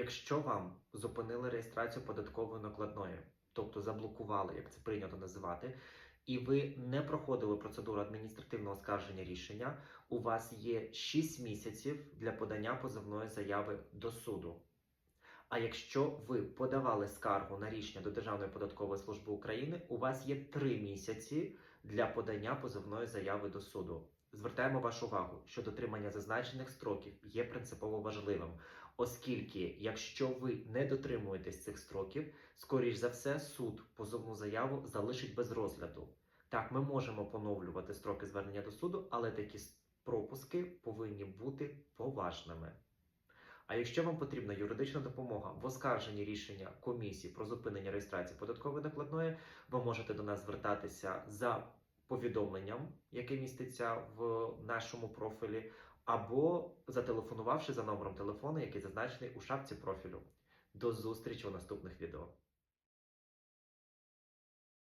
Якщо вам зупинили реєстрацію податкової накладної, тобто заблокували, як це прийнято називати, і ви не проходили процедуру адміністративного оскарження рішення, у вас є 6 місяців для подання позовної заяви до суду. А якщо ви подавали скаргу на рішення до Державної податкової служби України, у вас є 3 місяці для подання позовної заяви до суду. Звертаємо вашу увагу, що дотримання зазначених строків є принципово важливим, оскільки, якщо ви не дотримуєтесь цих строків, скоріш за все, суд позовну заяву залишить без розгляду. Так, ми можемо поновлювати строки звернення до суду, але такі пропуски повинні бути поважними. А якщо вам потрібна юридична допомога в оскарженні рішення комісії про зупинення реєстрації податкової накладної, ви можете до нас звертатися за повідомленням, яке міститься в нашому профілі, або зателефонувавши за номером телефону, який зазначений у шапці профілю. До зустрічі у наступних відео.